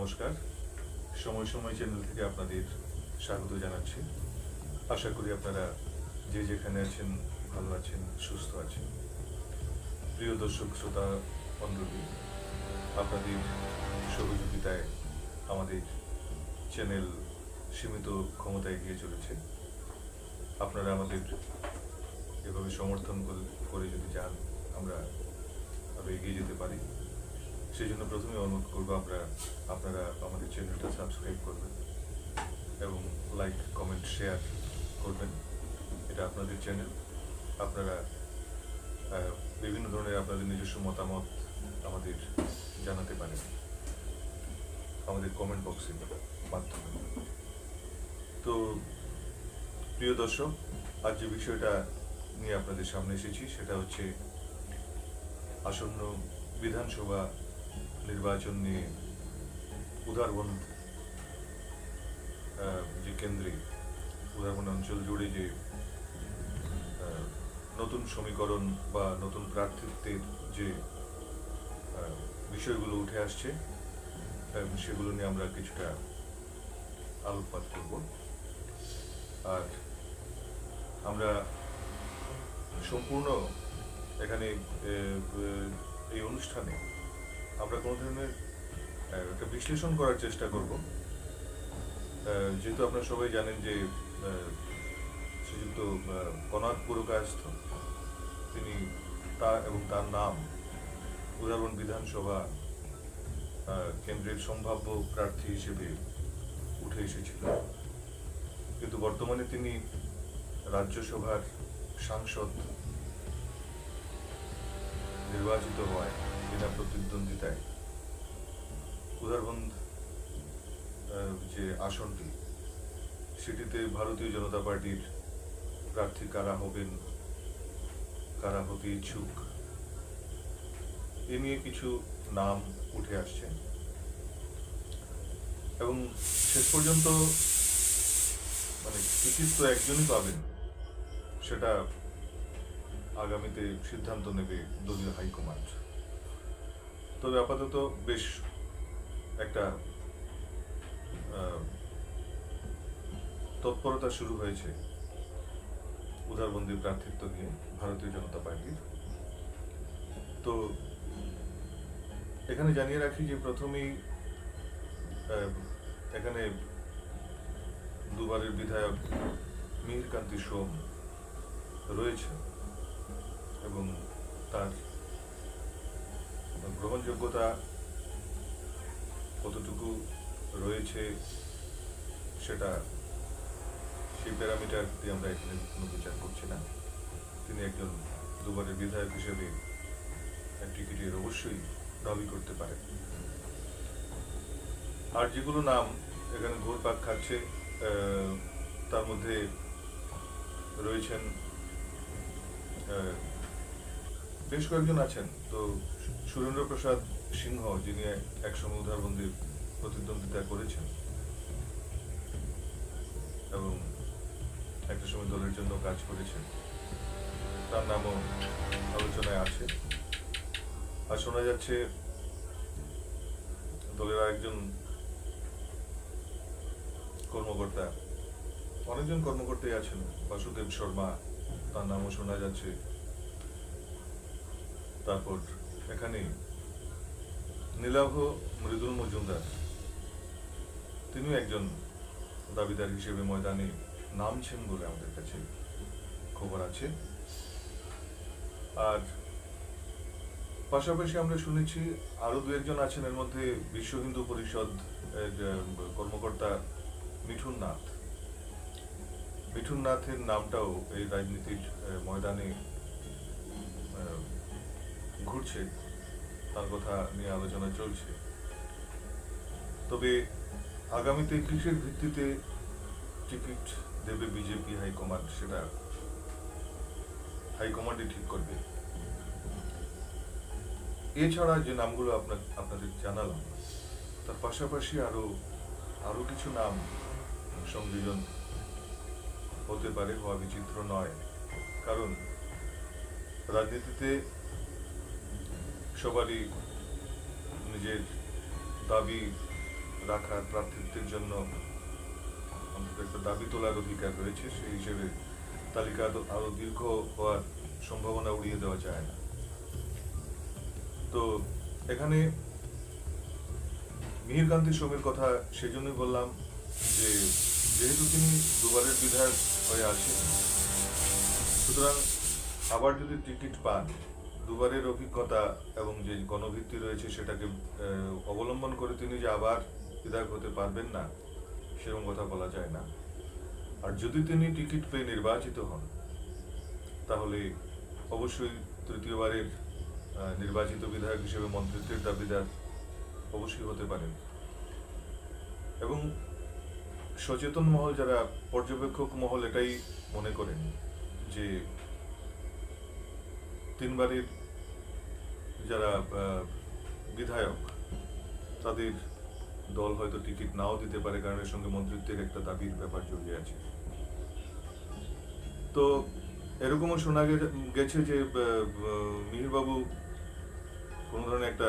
নমস্কার। সময় সময় চ্যানেল থেকে আপনাদের স্বাগত জানাচ্ছি। আশা করি আপনারা যে যেখানে আছেন, ভালো আছেন, সুস্থ আছেন। প্রিয় দর্শক, শ্রোতা মণ্ডলী আপনাদের সহযোগিতায় আমাদের চ্যানেল সীমিত ক্ষমতায় এগিয়ে চলেছে। আপনারা আমাদের এভাবে সমর্থন করে- যদি যান, আমরা এগিয়ে যেতে পারি। সেই জন্য প্রথমে অনুরোধ করব আমরা আপনারা আমাদের চ্যানেলটা সাবস্ক্রাইব করবেন এবং লাইক কমেন্ট শেয়ার করবেন। এটা আপনাদের চ্যানেল আপনারা বিভিন্ন ধরনের আপনাদের নিজস্ব মতামত আমাদের জানাতে পারেন আমাদের কমেন্ট বক্সের মাধ্যমে। তো প্রিয় দর্শক, আজ যে বিষয়টা নিয়ে আপনাদের সামনে এসেছি, সেটা হচ্ছে আসন্ন বিধানসভা নির্বাচন নিয়ে উদারবন যে কেন্দ্রে উদারবন অঞ্চল জুড়ে যে নতুন সমীকরণ বা নতুন প্রার্থিত্বের যে বিষয়গুলো উঠে আসছে সেগুলো নিয়ে আমরা কিছুটা আলোকপাত করব। আর আমরা সম্পূর্ণ এখানে এই অনুষ্ঠানে আমরা কোনো ধরনের একটা বিশ্লেষণ করার চেষ্টা করব। যেহেতু আপনারা সবাই জানেন যে শ্রীযুক্ত কনাদ পুরকায়স্থ, তিনি তা এবং তার নাম উদাহরণ বিধানসভা কেন্দ্রের সম্ভাব্য প্রার্থী হিসেবে উঠে এসেছিল। কিন্তু বর্তমানে তিনি রাজ্যসভার সাংসদ, নির্বাচিত হওয়ায় বিনা প্রতিদ্বন্দ্বিতায় উদারবন্দ আহ, যে আসনটি সেটিতে ভারতীয় জনতা পার্টির প্রার্থী কারা হবেন কারা হতে ইচ্ছুক এ নিয়ে কিছু নাম উঠে আসছে। এবং শেষ পর্যন্ত মানে টিকিট তো একজনই পাবেন সেটা আগামীতে সিদ্ধান্ত নেবে দলীয় হাইকমান্ড। তবে আপাতত বেশ একটা তৎপরতা শুরু হয়েছে উদারবন্দি প্রার্থিত্ব নিয়ে ভারতীয় জনতা পার্টির। তো এখানে জানিয়ে রাখি যে প্রথমেই এখানে দুবারের বিধায়ক মিহিরকান্তি সোম রয়েছে এবং তার গ্রহণযোগ্যতা কতটুকু রয়েছে সেটা সেই প্যারামিটার দিয়ে আমরা এখানে কোনো বিচার করছি না। তিনি একজন দুবারের বিধায়ক হিসেবে টিকিটের অবশ্যই দাবি করতে পারেন। আর যেগুলো নাম এখানে ঘুরপাক খাচ্ছে তার মধ্যে রয়েছেন বেশ কয়েকজন আছেন। তো সুরেন্দ্র প্রসাদ সিংহ, যিনি একসময় উদারবন্দির প্রতিদ্বন্দ্বিতা করেছেন এবং একটা সময় দলের জন্য কাজ করেছেন, তার নামও আলোচনায় আছে। আর শোনা যাচ্ছে দলের আরেকজন কর্মকর্তা, অনেকজন কর্মকর্তাই আছেন, বাসুদেব শর্মা, তার নামও শোনা যাচ্ছে। তারপর এখানে নীলাভ মৃদুল মজুমদার। তিনিও একজন দাবিদার হিসেবে ময়দানে নামছেন বলে আমাদের কাছে খবর আছে। আর পাশাপাশি আমরা শুনেছি আরও দু একজন আছেন, এর মধ্যে বিশ্ব হিন্দু পরিষদ কর্মকর্তা মিঠুন নাথ। মিঠুন নাথের নামটাও এই রাজনীতির ময়দানে ঘুরছে, তার কথা নিয়ে আলোচনা চলছে। তবে আগামীতে কিসের ভিত্তিতে টিকিট দেবে বিজেপি হাইকমান্ড সেটা হাইকমান্ডই ঠিক করবে। এছাড়া যে নামগুলো আপনার আপনাদের জানালাম, তার পাশাপাশি আরও আরও কিছু নাম সংযোজন হতে পারে, হওয়া বিচিত্র নয়। কারণ রাজনীতিতে সবারই নিজের দাবি রাখার প্রার্থিত্বের জন্য অন্তত একটা দাবি তোলার অধিকার রয়েছে, সেই হিসেবে তালিকা আরো- দীর্ঘ হওয়ার সম্ভাবনা উড়িয়ে দেওয়া যায় না। তো এখানে মিহির মিহিরকান্তি সোমের কথা সেজন্যই বললাম যে, যেহেতু তিনি দুবারের বিধায়ক হয়ে আছেন, সুতরাং আবার যদি টিকিট পান দুবারের অভিজ্ঞতা এবং যে গণভিত্তি রয়েছে সেটাকে অবলম্বন করে তিনি যে আবার বিধায়ক হতে পারবেন না, সেরকম কথা বলা যায় না। আর যদি তিনি টিকিট পেয়ে নির্বাচিত হন, তাহলে অবশ্যই তৃতীয়বারের নির্বাচিত বিধায়ক হিসেবে মন্ত্রিত্বের দাবিদার অবশ্যই হতে পারেন এবং সচেতন মহল যারা, পর্যবেক্ষক মহল এটাই মনে করেন যে তিনবারের যারা বিধায়ক, তাদের দল হয়তো টিকিট নাও দিতে পারে, কারণ এর সঙ্গে মন্ত্রিত্বের একটা দাবির ব্যাপার জড়িয়ে আছে। তো এরকমও শোনা গেছে যে মিহিরবাবু কোনো ধরনের একটা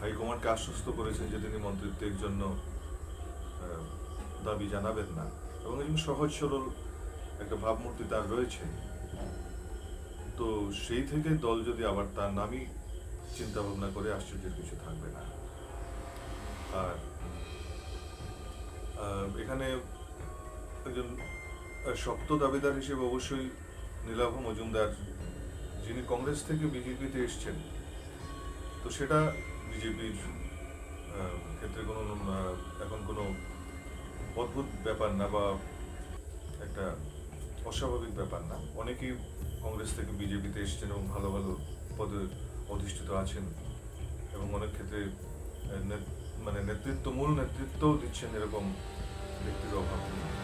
হাইকমান্ডকে আশ্বস্ত করেছেন যে তিনি মন্ত্রিত্বের জন্য দাবি জানাবেন না। এবং একজন সহজ সরল একটা ভাবমূর্তি তার রয়েছে। তো সেই থেকে দল যদি আবার তার নামই চিন্তা ভাবনা করে আশ্চর্যের কিছু থাকবে না। আর এখানে একজন শক্ত দাবিদার হিসেবে অবশ্যই নীলাভ মজুমদার, যিনি কংগ্রেস থেকে বিজেপিতে এসছেন, তো সেটা বিজেপির ক্ষেত্রে কোনো এখন কোনো অদ্ভুত ব্যাপার না বা একটা অস্বাভাবিক ব্যাপার না। অনেকেই কংগ্রেস থেকে বিজেপিতে এসেছেন এবং ভালো ভালো পদে অধিষ্ঠিত আছেন এবং অনেক ক্ষেত্রে মানে নেতৃত্ব, মূল নেতৃত্বও দিচ্ছেন এরকম ব্যক্তির অভাব নেই।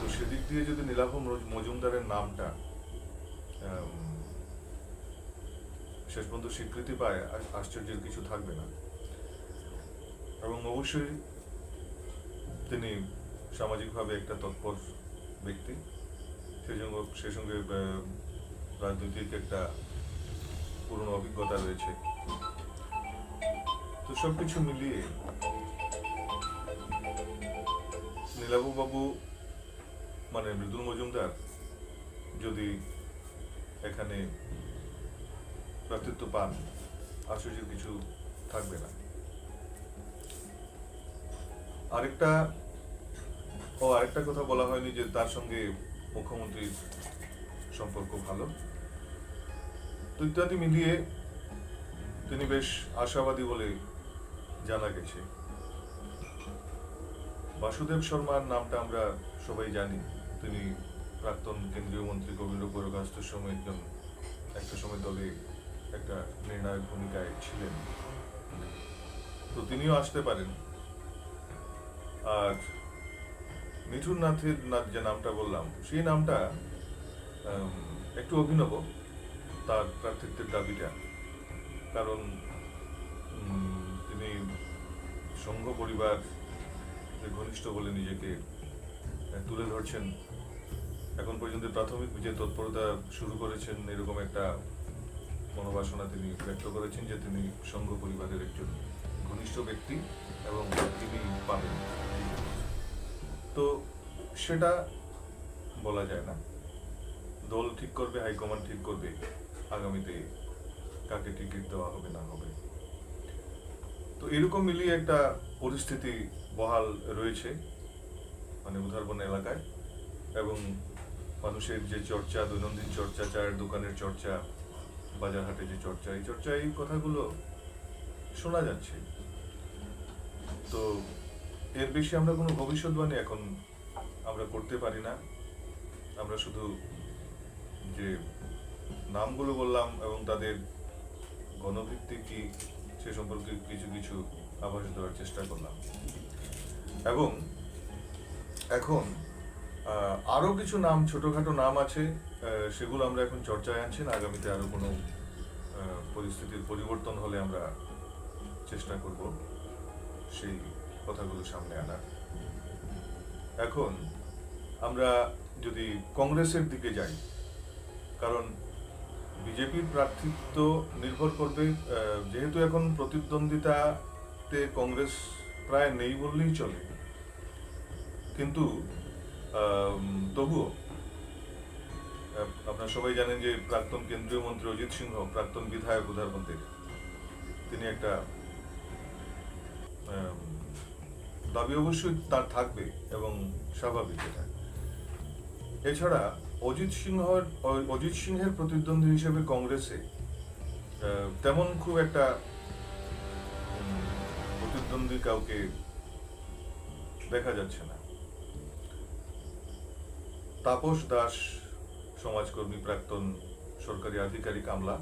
তো সেদিক দিয়ে যদি নীলাভ মজুমদারের নামটা শেষ পর্যন্ত স্বীকৃতি পায় আশ- আশ্চর্যের কিছু থাকবে না। এবং অবশ্যই তিনি সামাজিকভাবে একটা তৎপর ব্যক্তি। সেই সঙ্গে সেই সঙ্গে রাজনৈতিক একটা পুরনো অভিজ্ঞতা রয়েছে। তো সব কিছু মিলিয়ে বাবু মানে মৃদুল মজুমদার যদি এখানে প্রার্থিত্ব পান আশ্চর্যের কিছু থাকবে না। আরেকটা ও আরেকটা কথা বলা হয়নি যে তার সঙ্গে মুখ্যমন্ত্রীর সম্পর্ক ভালো। তো ইত্যাদি মিলিয়ে তিনি বেশ আশাবাদী বলে জানা গেছে। বাসুদেব শর্মার নামটা আমরা সবাই জানি। তিনি প্রাক্তন কেন্দ্রীয় মন্ত্রী গোবিন্দ বড়গাস্তের সময় একজন, একটা সময় দলে একটা নির্ণায়ক ভূমিকায় ছিলেন। তো তিনিও আসতে পারেন। আর মিঠুন নাথের নাথ যে নামটা বললাম, সেই নামটা একটু অভিনব। তার প্রার্থিত্বের দাবিটা। কারণ তিনি সংঘ পরিবার ঘনিষ্ঠ বলে নিজেকে তুলে ধরছেন, এখন পর্যন্ত প্রাথমিক যে তৎপরতা শুরু করেছেন, এরকম একটা মনোবাসনা তিনি ব্যক্ত করেছেন যে তিনি সংঘ পরিবারের একজন ঘনিষ্ঠ ব্যক্তি এবং তিনি পাবেন। তো সেটা বলা যায় না। দল ঠিক করবে, হাইকমান্ড ঠিক করবে। আগামীতে কাকে টিকিট দেওয়া হবে, না হবে। তো এরকম মিলিয়ে একটা পরিস্থিতি বহাল রয়েছে মানে উধারবন এলাকায়। এবং মানুষের যে চর্চা, দৈনন্দিন চর্চা, চায়ের দোকানের চর্চা, বাজারহাটে যে চর্চা, এই চর্চা এই কথাগুলো শোনা যাচ্ছে। তো এর বেশি আমরা কোনো ভবিষ্যৎবাণী এখন আমরা করতে পারি না। আমরা শুধু যে নামগুলো বললাম এবং তাদের গণভিত্তি কি সে সম্পর্কে কিছু কিছু আভাস দেওয়ার চেষ্টা করলাম। এবং এখন আরও কিছু নাম, ছোটোখাটো নাম আছে সেগুলো আমরা এখন চর্চায় আনছি না, আগামীতে আরও কোনো পরিস্থিতির পরিবর্তন হলে আমরা চেষ্টা করব সেই কথাগুলো সামনে আনার। এখন আমরা যদি কংগ্রেসের দিকে যাই, কারণ বিজেপির প্রার্থিত্ব নির্ভর করবে যেহেতু এখন প্রতিদ্বন্দ্বিতাতে কংগ্রেস প্রায় নেই বললেই চলে। কিন্তু তবুও আপনারা সবাই জানেন যে প্রাক্তন কেন্দ্রীয় মন্ত্রী অজিত সিংহ, প্রাক্তন বিধায়ক উদারবন্দের তিনি একটা দাবি অবশ্যই তার থাকবে এবং স্বাভাবিক এটা। এছাড়া অজিত সিংহর অজিত সিংহের প্রতিদ্বন্দ্বী হিসেবে কংগ্রেসে তেমন খুব একটা প্রতিদ্বন্দ্বী কাউকে দেখা যাচ্ছে না। তাপস দাস সমাজকর্মী প্রাক্তন সরকারি আধিকারিক আমলা,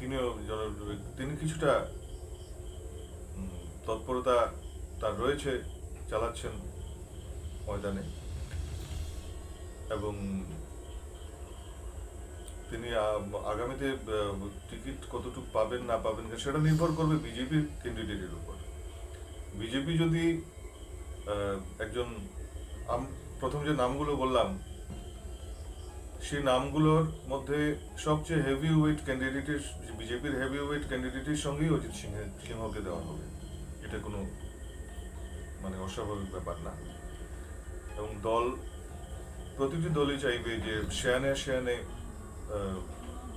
তিনিও জন- তিনি কিছুটা তৎপরতা তার রয়েছে, চালাচ্ছেন ময়দানে। এবং তিনি আগামীতে টিকিট কতটুকু পাবেন, না পাবেন, সেটা নির্ভর করবে বিজেপির ক্যান্ডিডেটের উপর। বিজেপি যদি একজন প্রথম যে নামগুলো বললাম, সেই নামগুলোর মধ্যে সবচেয়ে হেভি ওয়েট ক্যান্ডিডেটের বিজেপির হেভি ওয়েট ক্যান্ডিডেটের সঙ্গেই অজিত সিংহের সিংহকে দেওয়া হবে। এটা কোনো মানে অস্বাভাবিক ব্যাপার না। এবং দল প্রতিটি দলই চাইবে যে শেয়ানে শেয়ানে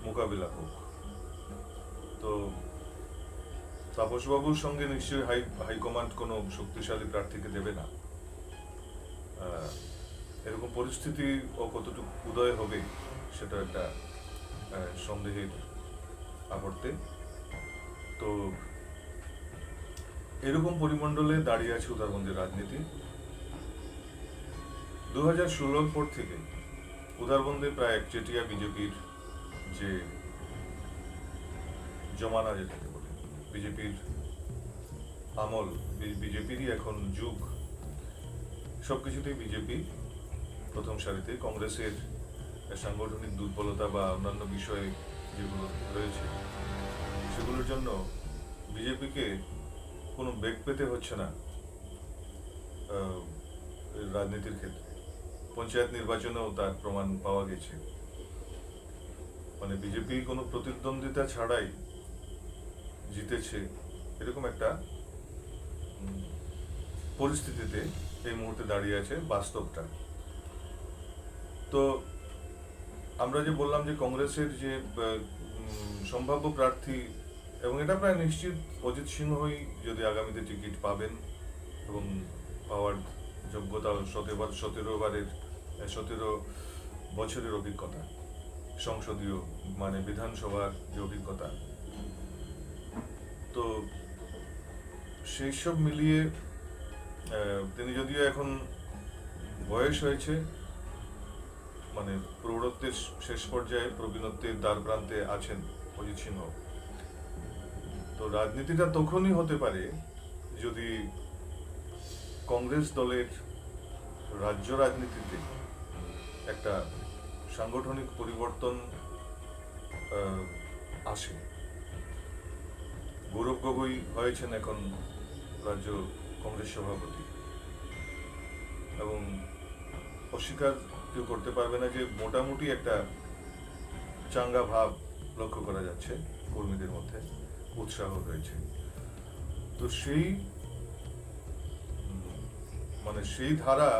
মোকাবিলা হোক। তো তাপসবাবুর সঙ্গে নিশ্চয়ই হাই, হাইকমান্ড কোনো শক্তিশালী প্রার্থীকে দেবে না। এরকম পরিস্থিতি ও কতটুকু উদয় হবে সেটা একটা সন্দেহের আবর্তে। তো এরকম পরিমণ্ডলে দাঁড়িয়ে আছে উদারবন্দের রাজনীতি। দু হাজার পর থেকে উদারবন্দে প্রায় একচেটিয়া বিজেপির যে জমানা যেটাকে বলে, বিজেপির আমল বিজেপিরই এখন যুগ, সবকিছুতেই বিজেপি প্রথম সারিতে, কংগ্রেসের সাংগঠনিক দুর্বলতা বা অন্যান্য বিষয়ে যেগুলো রয়েছে, সেগুলোর জন্য বিজেপিকে কোনো বেগ পেতে হচ্ছে না রাজনীতির ক্ষেত্রে। পঞ্চায়েত নির্বাচনেও তার প্রমাণ পাওয়া গেছে। মানে বিজেপি কোনো প্রতিদ্বন্দ্বিতা ছাড়াই জিতেছে এরকম একটা পরিস্থিতিতে এই মুহূর্তে দাঁড়িয়ে আছে বাস্তবটা। তো আমরা যে বললাম যে কংগ্রেসের যে সম্ভাব্য প্রার্থী, এবং এটা প্রায় নিশ্চিত অজিত সিংহই যদি আগামীতে টিকিট পাবেন এবং পাওয়ার যোগ্যতা সতেরো বারের সতেরো বছরের অভিজ্ঞতা, সংসদীয় মানে বিধানসভার যে অভিজ্ঞতা। তো সেই সব মিলিয়ে তিনি যদিও এখন বয়স হয়েছে মানে প্রৌঢ়ত্বের শেষ পর্যায়ে প্রবীণত্বের দ্বার প্রান্তে আছেন অজিত সিংহ। তো রাজনীতিটা তখনই হতে পারে যদি কংগ্রেস দলের রাজ্য রাজনীতিতে একটা সাংগঠনিক পরিবর্তন আসে। গৌরব গগৈ হয়েছেন এখন রাজ্য কংগ্রেস সভাপতি। এবং অস্বীকার কেউ করতে পারবে না যে মোটামুটি একটা চাঙ্গা ভাব লক্ষ্য করা যাচ্ছে কর্মীদের মধ্যে, উৎসাহ রয়েছে তো সেই মানে সেই ধারা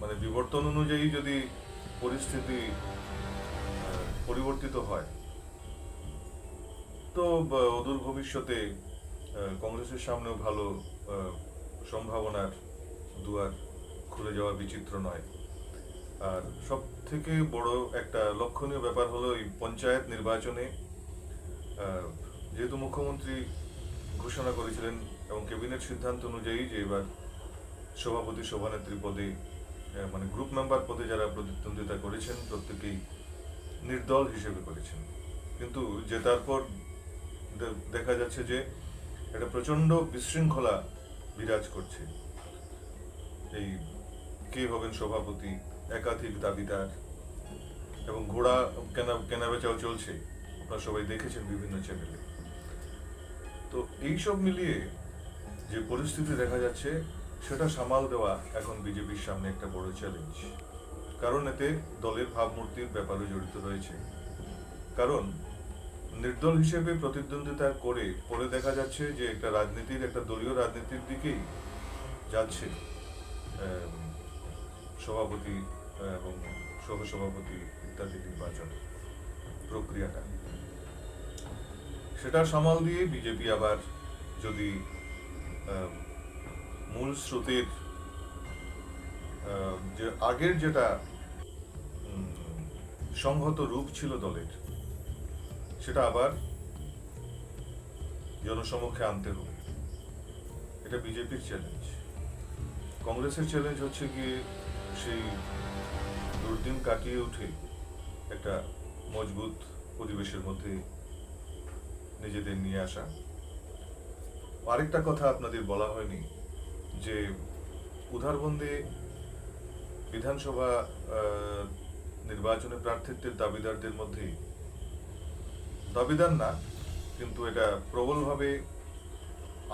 মানে বিবর্তন অনুযায়ী যদি পরিস্থিতি পরিবর্তিত হয়, তো অদূর ভবিষ্যতে কংগ্রেসের সামনেও ভালো সম্ভাবনার দুয়ার খুলে যাওয়া বিচিত্র নয়। আর সব থেকে বড় একটা লক্ষণীয় ব্যাপার হলো এই পঞ্চায়েত নির্বাচনে যেহেতু মুখ্যমন্ত্রী ঘোষণা করেছিলেন এবং ক্যাবিনেট সিদ্ধান্ত অনুযায়ী যে এবার সভাপতি, সভানেত্রী পদে মানে গ্রুপ মেম্বার পদে যারা প্রতিদ্বন্দ্বিতা করেছেন, প্রত্যেকেই নির্দল হিসেবে করেছেন। কিন্তু জেতার পর দেখা যাচ্ছে যে একটা প্রচণ্ড বিশৃঙ্খলা বিরাজ করছে। এই কে হবেন সভাপতি, একাধিক দাবিদার এবং ঘোড়া কেনা কেনা বেচাও চলছে। আপনারা সবাই দেখেছেন বিভিন্ন চ্যানেলে তো এইসব মিলিয়ে যে পরিস্থিতি দেখা যাচ্ছে সেটা সামাল দেওয়া এখন বিজেপির সামনে একটা বড় চ্যালেঞ্জ কারণ এতে দলের ভাবমূর্তির ব্যাপারে জড়িত রয়েছে। কারণ নির্দল হিসেবে প্রতিদ্বন্দ্বিতা করে পরে দেখা যাচ্ছে যে একটা রাজনীতির, একটা দলীয় রাজনীতির দিকেই যাচ্ছে সভাপতি এবং সহসভাপতি ইত্যাদি নির্বাচন প্রক্রিয়াটা। সেটা সামাল দিয়ে বিজেপি আবার যদি মূল স্রোতের যে আগের যেটা সংহত রূপ ছিল দলের, সেটা আবার জনসমক্ষে আনতে হবে। এটা বিজেপির চ্যালেঞ্জ কংগ্রেসের চ্যালেঞ্জ হচ্ছে গিয়ে সেই দুর্দিন কাটিয়ে উঠে একটা মজবুত পরিবেশের মধ্যে নিজেদের নিয়ে আসা। আরেকটা কথা আপনাদের বলা হয়নি যে উদারবন্দে বিধানসভা নির্বাচনে প্রার্থিত্বের দাবিদারদের মধ্যে দাবিদার না, কিন্তু এটা প্রবলভাবে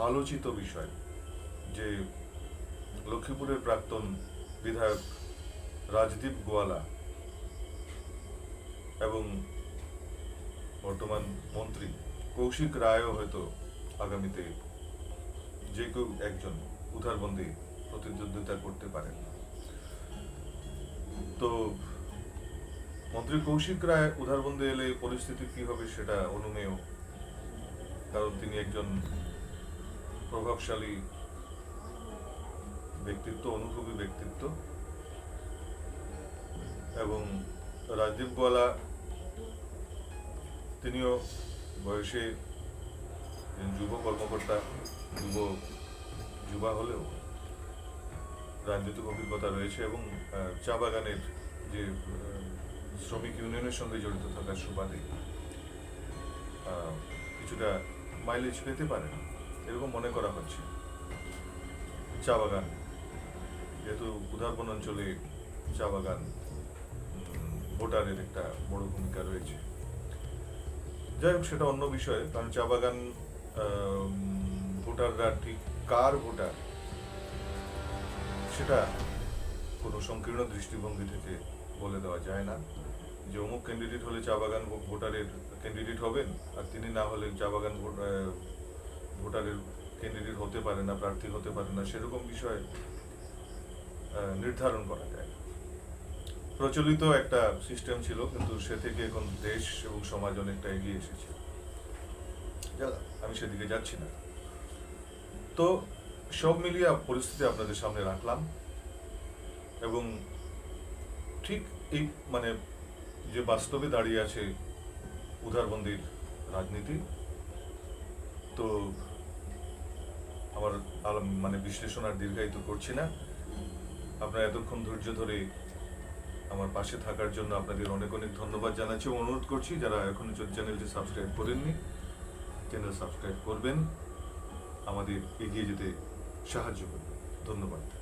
আলোচিত বিষয় যে লক্ষ্মীপুরের প্রাক্তন বিধায়ক রাজদীপ গোয়ালা এবং বর্তমান মন্ত্রী কৌশিক রায়ও হয়তো আগামীতে যে কেউ একজন। উদারবন্দে প্রতিদ্বন্দ্বিতা করতে পারেন তো মন্ত্রী কৌশিক রায় উদারবন্দে এলে পরিস্থিতি কি হবে সেটা অনুমেয়, কারণ তিনি একজন প্রভাবশালী ব্যক্তিত্ব, অনুভবী ব্যক্তিত্ব। এবং রাজদীপ গোয়ালা, তিনিও বয়সে যুব কর্মকর্তা, যুব যুবা হলেও রাজনৈতিক অভিজ্ঞতা রয়েছে এবং চা বাগানের যে শ্রমিক ইউনিয়নের সঙ্গে জড়িত থাকার সুবাদে কিছুটা মাইলেজ পেতে পারেন। এরকম মনে করা হচ্ছে। চা বাগান, যেহেতু উদারবন অঞ্চলে চা বাগান ভোটারের একটা বড় ভূমিকা রয়েছে। যাই হোক, সেটা অন্য বিষয়, কারণ চা বাগান ভোটাররা ঠিক কার ভোটার? সেটা কোনো সংকীর্ণ দৃষ্টিভঙ্গি থেকে বলে দেওয়া যায় না। যে অমুক ক্যান্ডিডেট হলে চা বাগান ভোটারের ক্যান্ডিডেট হবেন আর তিনি না হলে চা বাগান ভোট- ভোটারের ক্যান্ডিডেট হতে পারে না প্রার্থী হতে পারে না সেরকম বিষয় নির্ধারণ করা যায়। প্রচলিত একটা সিস্টেম ছিল কিন্তু সে থেকে এখন দেশ এবং সমাজ অনেকটা এগিয়ে এসেছে। যা- আমি সেদিকে যাচ্ছি না। তো সব মিলিয়ে পরিস্থিতি আপনাদের সামনে রাখলাম। এবং ঠিক এই মানে যে বাস্তবে দাঁড়িয়ে আছে উদারবন্দির রাজনীতি, তো আমার মানে বিশ্লেষণ আর দীর্ঘায়িত করছি না। আপনারা এতক্ষণ ধৈর্য ধরে আমার পাশে থাকার জন্য আপনাদের অনেক অনেক ধন্যবাদ জানাচ্ছি। অনুরোধ করছি, যারা এখনও চ্যানেলটি সাবস্ক্রাইব করেননি, চ্যানেল সাবস্ক্রাইব করবেন। আমাদের এগিয়ে যেতে সাহায্য করবে। ধন্যবাদ।